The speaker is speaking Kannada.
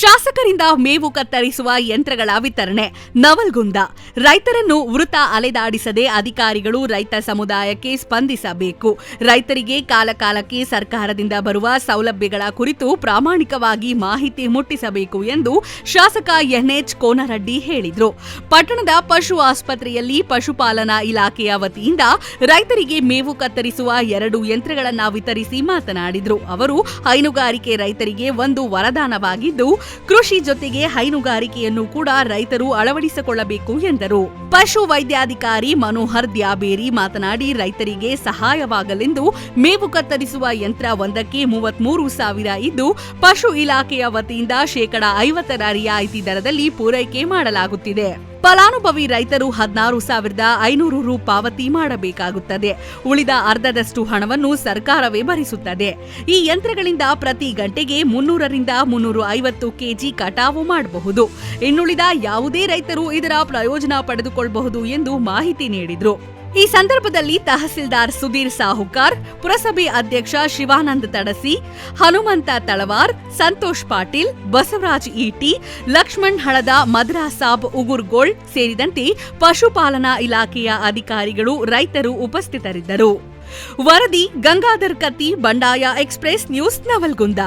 ಶಾಸಕರಿಂದ ಮೇವು ಕತ್ತರಿಸುವ ಯಂತ್ರಗಳ ವಿತರಣೆ. ನವಲ್ಗುಂದ. ರೈತರನ್ನು ವೃತ ಅಲೆದಾಡಿಸದೆ ಅಧಿಕಾರಿಗಳು ರೈತ ಸಮುದಾಯಕ್ಕೆ ಸ್ಪಂದಿಸಬೇಕು. ರೈತರಿಗೆ ಕಾಲಕಾಲಕ್ಕೆ ಸರ್ಕಾರದಿಂದ ಬರುವ ಸೌಲಭ್ಯಗಳ ಕುರಿತು ಪ್ರಾಮಾಣಿಕವಾಗಿ ಮಾಹಿತಿ ಮುಟ್ಟಿಸಬೇಕು ಎಂದು ಶಾಸಕ ಎನ್ಎಚ್ ಕೋನರಡ್ಡಿ ಹೇಳಿದರು. ಪಟ್ಟಣದ ಪಶು ಆಸ್ಪತ್ರೆಯಲ್ಲಿ ಪಶುಪಾಲನಾ ಇಲಾಖೆಯ ವತಿಯಿಂದ ರೈತರಿಗೆ ಮೇವು ಕತ್ತರಿಸುವ ಎರಡು ಯಂತ್ರಗಳನ್ನು ವಿತರಿಸಿ ಮಾತನಾಡಿದರು. ಅವರು ಹೈನುಗಾರಿಕೆ ರೈತರಿಗೆ ಒಂದು ವರದಾನವಾಗಿದ್ದು ಕೃಷಿ ಜೊತೆಗೆ ಹೈನುಗಾರಿಕೆಯನ್ನು ಕೂಡ ರೈತರು ಅಳವಡಿಸಿಕೊಳ್ಳಬೇಕು ಎಂದರು. ಪಶು ವೈದ್ಯಾಧಿಕಾರಿ ಮನೋಹರ್ ದ್ಯಾಬೇರಿ ಮಾತನಾಡಿ, ರೈತರಿಗೆ ಸಹಾಯವಾಗಲೆಂದು ಮೇವು ಕತ್ತರಿಸುವ ಯಂತ್ರ ಒಂದಕ್ಕೆ ಮೂವತ್ಮೂರು ಸಾವಿರ ಇದ್ದು, ಪಶು ಇಲಾಖೆಯ ವತಿಯಿಂದ ಶೇಕಡಾ ಐವತ್ತರ ರಿಯಾಯಿತಿ ದರದಲ್ಲಿ ಪೂರೈಕೆ ಮಾಡಲಾಗುತ್ತಿದೆ. ಫಲಾನುಭವಿ ರೈತರು ಹದಿನಾರು ಸಾವಿರದ ಐನೂರು ರು ಪಾವತಿ ಮಾಡಬೇಕಾಗುತ್ತದೆ. ಉಳಿದ ಅರ್ಧದಷ್ಟು ಹಣವನ್ನು ಸರ್ಕಾರವೇ ಭರಿಸುತ್ತದೆ. ಈ ಯಂತ್ರಗಳಿಂದ ಪ್ರತಿ ಗಂಟೆಗೆ ಮುನ್ನೂರರಿಂದ ಮುನ್ನೂರು ಐವತ್ತು ಕೆಜಿ ಕಟಾವು ಮಾಡಬಹುದು. ಇನ್ನುಳಿದ ಯಾವುದೇ ರೈತರು ಇದರ ಪ್ರಯೋಜನ ಪಡೆದುಕೊಳ್ಳಬಹುದು ಎಂದು ಮಾಹಿತಿ ನೀಡಿದರು. ಈ ಸಂದರ್ಭದಲ್ಲಿ ತಹಸೀಲ್ದಾರ್ ಸುಧೀರ್ ಸಾಹುಕಾರ್, ಪುರಸಭೆ ಅಧ್ಯಕ್ಷ ಶಿವಾನಂದ ತಡಸಿ, ಹನುಮಂತ ತಳವಾರ್, ಸಂತೋಷ್ ಪಾಟೀಲ್, ಬಸವರಾಜ್ ಈಟಿ, ಲಕ್ಷ್ಮಣ್ ಹಳದ ಮದ್ರಾ ಸಾಬ್ ಉಗುರ್ಗೋಳ್ ಸೇರಿದಂತೆ ಪಶುಪಾಲನಾ ಇಲಾಖೆಯ ಅಧಿಕಾರಿಗಳು ರೈತರು ಉಪಸ್ಥಿತರಿದ್ದರು. ವರದಿ ಗಂಗಾಧರ್ ಕತ್ತಿ, ಬಂಡಾಯ ಎಕ್ಸ್ಪ್ರೆಸ್ ನ್ಯೂಸ್ ನವಲ್ಗುಂದ